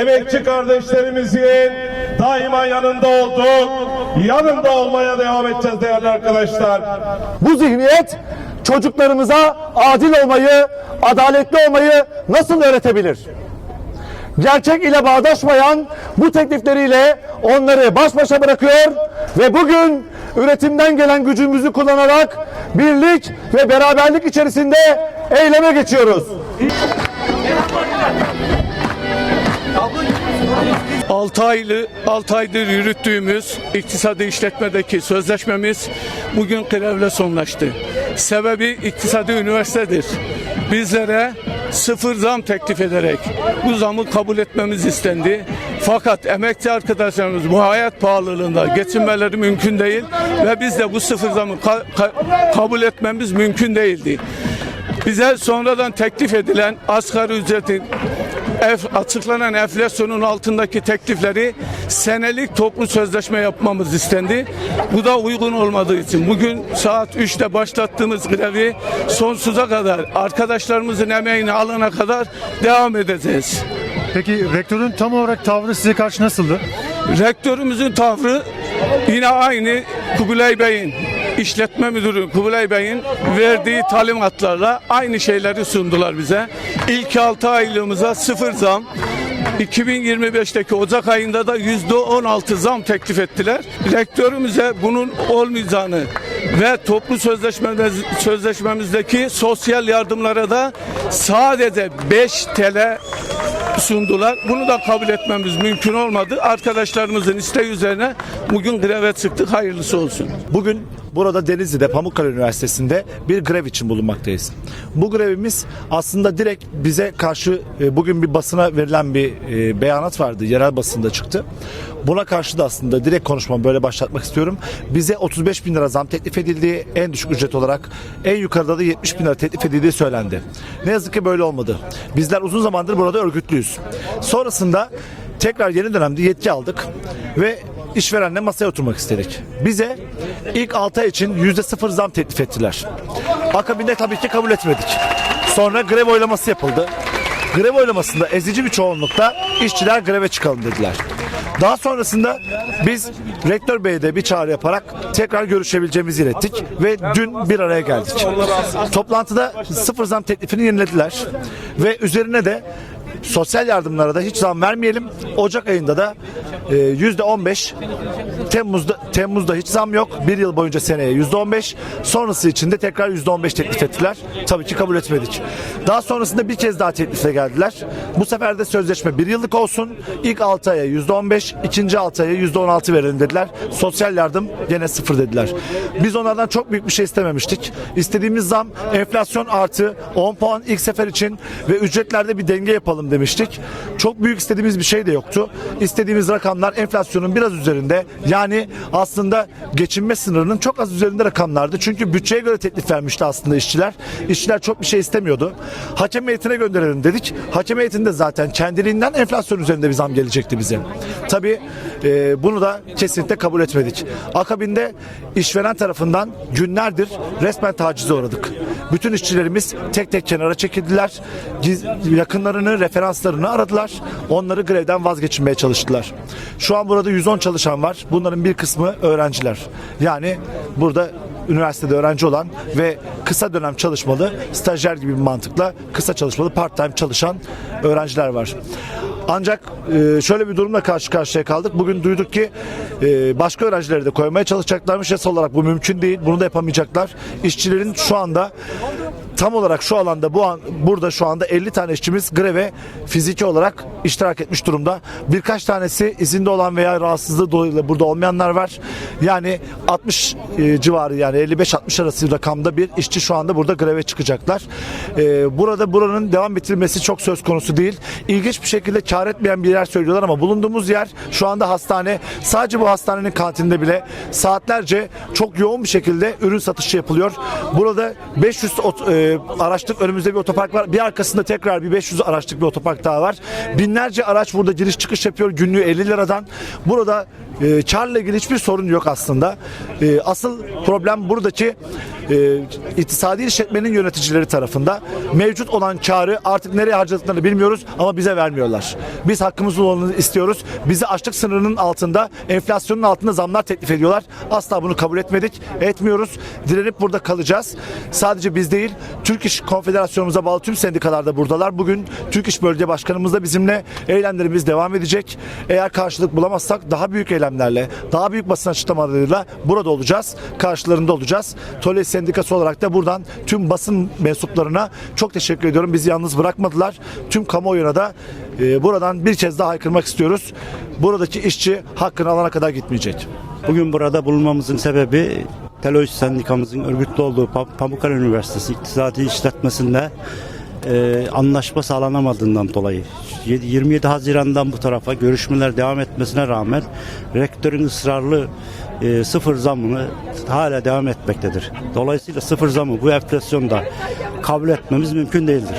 emekçi kardeşlerimizin daima yanında olduk. Yanında olmaya devam edeceğiz değerli arkadaşlar. Bu zihniyet çocuklarımıza adil olmayı, adaletli olmayı nasıl öğretebilir? Gerçek ile bağdaşmayan bu teklifleriyle onları baş başa bırakıyor ve bugün üretimden gelen gücümüzü kullanarak birlik ve beraberlik içerisinde eyleme geçiyoruz. 6 aylı 6 aydır yürüttüğümüz iktisadi işletmedeki sözleşmemiz bugün grevle sonlaştı. Sebebi iktisadi üniversitedir. Bizlere sıfır zam teklif ederek bu zamı kabul etmemiz istendi. Fakat emekçi arkadaşlarımız bu hayat pahalılığında geçinmeleri mümkün değil ve biz de bu sıfır zamı ka- ka- kabul etmemiz mümkün değildi. Bize sonradan teklif edilen asgari ücretin Ef, açıklanan enflasyonun altındaki teklifleri senelik toplu sözleşme yapmamız istendi. Bu da uygun olmadığı için bugün saat 3'te başlattığımız grevi sonsuza kadar arkadaşlarımızın emeğini alana kadar devam edeceğiz. Peki rektörün tam olarak tavrı size karşı nasıldı? Rektörümüzün tavrı yine aynı Kubilay Bey'in işletme müdürü Kubilay Bey'in verdiği talimatlarla aynı şeyleri sundular bize. İlk 6 aylığımıza sıfır zam. 2025'teki Ocak ayında da yüzde 16 zam teklif ettiler. Rektörümüze bunun olmayacağını ve toplu sözleşmemiz, sözleşmemizdeki sosyal yardımlara da sadece 5 TL sundular. Bunu da kabul etmemiz mümkün olmadı. Arkadaşlarımızın isteği üzerine bugün greve çıktık. Hayırlısı olsun. Bugün burada Denizli'de Pamukkale Üniversitesi'nde bir grev için bulunmaktayız. Bu grevimiz aslında direkt bize karşı e, bugün bir basına verilen bir e, beyanat vardı. Yerel basında çıktı. Buna karşı da aslında direkt konuşmamı böyle başlatmak istiyorum. Bize 35 bin lira zam teklif edildiği en düşük ücret olarak en yukarıda da 70 bin lira teklif edildiği söylendi. Ne yazık ki böyle olmadı. Bizler uzun zamandır burada örgütlüyüz. Sonrasında tekrar yeni dönemde yetki aldık ve işverenle masaya oturmak istedik. Bize ilk 6 ay için yüzde sıfır zam teklif ettiler. Akabinde tabii ki kabul etmedik. Sonra grev oylaması yapıldı. Grev oylamasında ezici bir çoğunlukta işçiler greve çıkalım dediler. Daha sonrasında biz Rektör Bey'e de bir çağrı yaparak tekrar görüşebileceğimizi ilettik ve dün bir araya geldik. Toplantıda sıfır zam teklifini yenilediler ve üzerine de sosyal yardımlara da hiç zam vermeyelim. Ocak ayında da e, yüzde 15 Temmuz'da Temmuz'da hiç zam yok. Bir yıl boyunca seneye yüzde 15. Sonrası için de tekrar yüzde 15 teklif ettiler. Tabii ki kabul etmedik. Daha sonrasında bir kez daha teklifle geldiler. Bu sefer de sözleşme bir yıllık olsun. İlk 6 aya yüzde 15, ikinci 6 aya yüzde 16 verelim dediler. Sosyal yardım gene sıfır dediler. Biz onlardan çok büyük bir şey istememiştik. İstediğimiz zam enflasyon artı 10 puan ilk sefer için ve ücretlerde bir denge yapalım demiştik. Çok büyük istediğimiz bir şey de yoktu. İstediğimiz rakamlar enflasyonun biraz üzerinde. Yani aslında geçinme sınırının çok az üzerinde rakamlardı. Çünkü bütçeye göre teklif vermişti aslında işçiler. İşçiler çok bir şey istemiyordu. Hakem heyetine gönderelim dedik. Hakem heyetinde zaten kendiliğinden enflasyon üzerinde bir zam gelecekti bize. Tabii e, bunu da kesinlikle kabul etmedik. Akabinde işveren tarafından günlerdir resmen tacize uğradık. Bütün işçilerimiz tek tek kenara çekildiler. Yakınlarını, referanslarını aradılar. Onları grevden vazgeçirmeye çalıştılar. Şu an burada 110 çalışan var. Bunların bir kısmı öğrenciler. Yani burada üniversitede öğrenci olan ve kısa dönem çalışmalı, stajyer gibi bir mantıkla kısa çalışmalı, part time çalışan öğrenciler var. Ancak e, şöyle bir durumla karşı karşıya kaldık. Bugün duyduk ki e, başka öğrencileri de koymaya çalışacaklarmış. Yasal olarak bu mümkün değil. Bunu da yapamayacaklar. İşçilerin şu anda tam olarak şu alanda bu an burada şu anda 50 tane işçimiz greve fiziki olarak iştirak etmiş durumda. Birkaç tanesi izinde olan veya rahatsızlığı dolayısıyla burada olmayanlar var. Yani 60 e, civarı yani 55-60 arası rakamda bir işçi şu anda burada greve çıkacaklar. E, burada buranın devam ettirilmesi çok söz konusu değil. İlginç bir şekilde kar etmeyen bir yer söylüyorlar ama bulunduğumuz yer şu anda hastane. Sadece bu hastanenin kantininde bile saatlerce çok yoğun bir şekilde ürün satışı yapılıyor. Burada 500 ot- e, araçlık önümüzde bir otopark var. Bir arkasında tekrar bir 500 araçlık bir otopark daha var. Binlerce araç burada giriş çıkış yapıyor günlüğü 50 liradan. Burada E, Çar'la ilgili hiçbir sorun yok aslında. E, asıl problem buradaki e, iktisadi işletmenin yöneticileri tarafında. Mevcut olan karı artık nereye harcadıklarını bilmiyoruz ama bize vermiyorlar. Biz hakkımız olanı istiyoruz. Bizi açlık sınırının altında, enflasyonun altında zamlar teklif ediyorlar. Asla bunu kabul etmedik, etmiyoruz. Direnip burada kalacağız. Sadece biz değil, Türk İş Konfederasyonumuza bağlı tüm sendikalar da buradalar. Bugün Türk İş Bölge Başkanımız da bizimle eylemlerimiz devam edecek. Eğer karşılık bulamazsak daha büyük eylemlerle, daha büyük basın açıklamalarıyla burada olacağız. Karşılarında olacağız. Tole Sendikası olarak da buradan tüm basın mensuplarına çok teşekkür ediyorum. Bizi yalnız bırakmadılar. Tüm kamuoyuna da e, buradan bir kez daha haykırmak istiyoruz. Buradaki işçi hakkını alana kadar gitmeyecek. Bugün burada bulunmamızın sebebi Teloş Sendikamızın örgütlü olduğu Pam- Pamukkale Üniversitesi İktisadi İşletmesi'nde e, anlaşma sağlanamadığından dolayı 27 Haziran'dan bu tarafa görüşmeler devam etmesine rağmen rektörün ısrarlı e, sıfır zammını hala devam etmektedir. Dolayısıyla sıfır zamı bu enflasyonda kabul etmemiz mümkün değildir.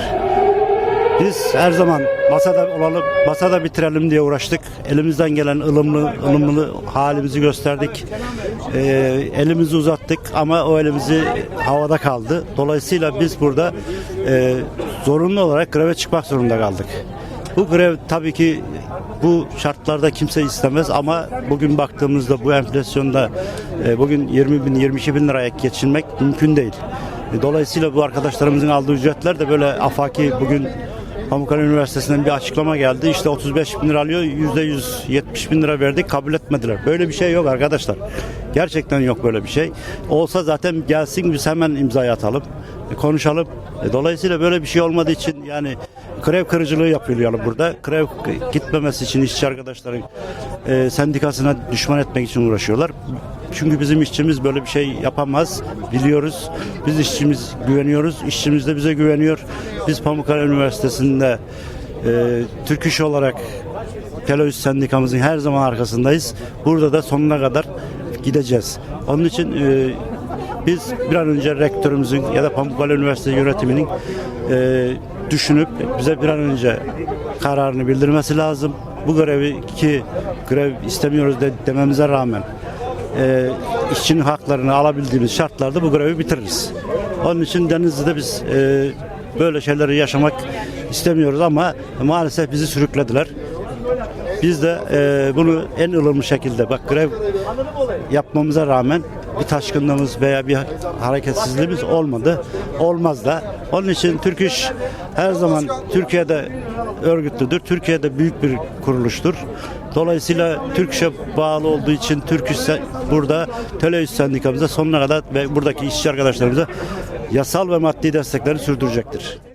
Biz her zaman masada olalım, masada bitirelim diye uğraştık. Elimizden gelen ılımlı, ılımlı halimizi gösterdik. Ee, elimizi uzattık ama o elimizi havada kaldı. Dolayısıyla biz burada e, zorunlu olarak greve çıkmak zorunda kaldık. Bu grev tabii ki bu şartlarda kimse istemez ama bugün baktığımızda bu enflasyonda e, bugün 20 bin 22 bin liraya geçinmek mümkün değil. E, Dolayısıyla bu arkadaşlarımızın aldığı ücretler de böyle afaki bugün Pamukkale Üniversitesi'nden bir açıklama geldi. İşte 35 bin lira alıyor, yüzde 170 bin lira verdik, kabul etmediler. Böyle bir şey yok arkadaşlar. Gerçekten yok böyle bir şey. Olsa zaten gelsin biz hemen imzayı atalım, e, konuşalım. E, Dolayısıyla böyle bir şey olmadığı için yani grev kırıcılığı yapılıyor burada. Grev gitmemesi için işçi arkadaşların e, sendikasına düşman etmek için uğraşıyorlar. Çünkü bizim işçimiz böyle bir şey yapamaz. Biliyoruz. Biz işçimiz güveniyoruz. İşçimiz de bize güveniyor. Biz Pamukkale Üniversitesi'nde e, Türk İş olarak Televizyon sendikamızın her zaman arkasındayız. Burada da sonuna kadar gideceğiz. Onun için e, biz bir an önce rektörümüzün ya da Pamukkale Üniversitesi yönetiminin e, düşünüp bize bir an önce kararını bildirmesi lazım. Bu grevi ki grev istemiyoruz de, dememize rağmen e, işçinin haklarını alabildiğimiz şartlarda bu grevi bitiririz. Onun için Denizli'de biz e, böyle şeyleri yaşamak istemiyoruz ama maalesef bizi sürüklediler. Biz de e, bunu en ılımlı şekilde bak grev yapmamıza rağmen bir taşkınlığımız veya bir hareketsizliğimiz olmadı. Olmaz da. Onun için Türk İş her zaman Türkiye'de örgütlüdür. Türkiye'de büyük bir kuruluştur. Dolayısıyla Türk İş'e bağlı olduğu için Türk İş burada televizyon sendikamıza sonuna kadar ve buradaki işçi arkadaşlarımıza yasal ve maddi destekleri sürdürecektir.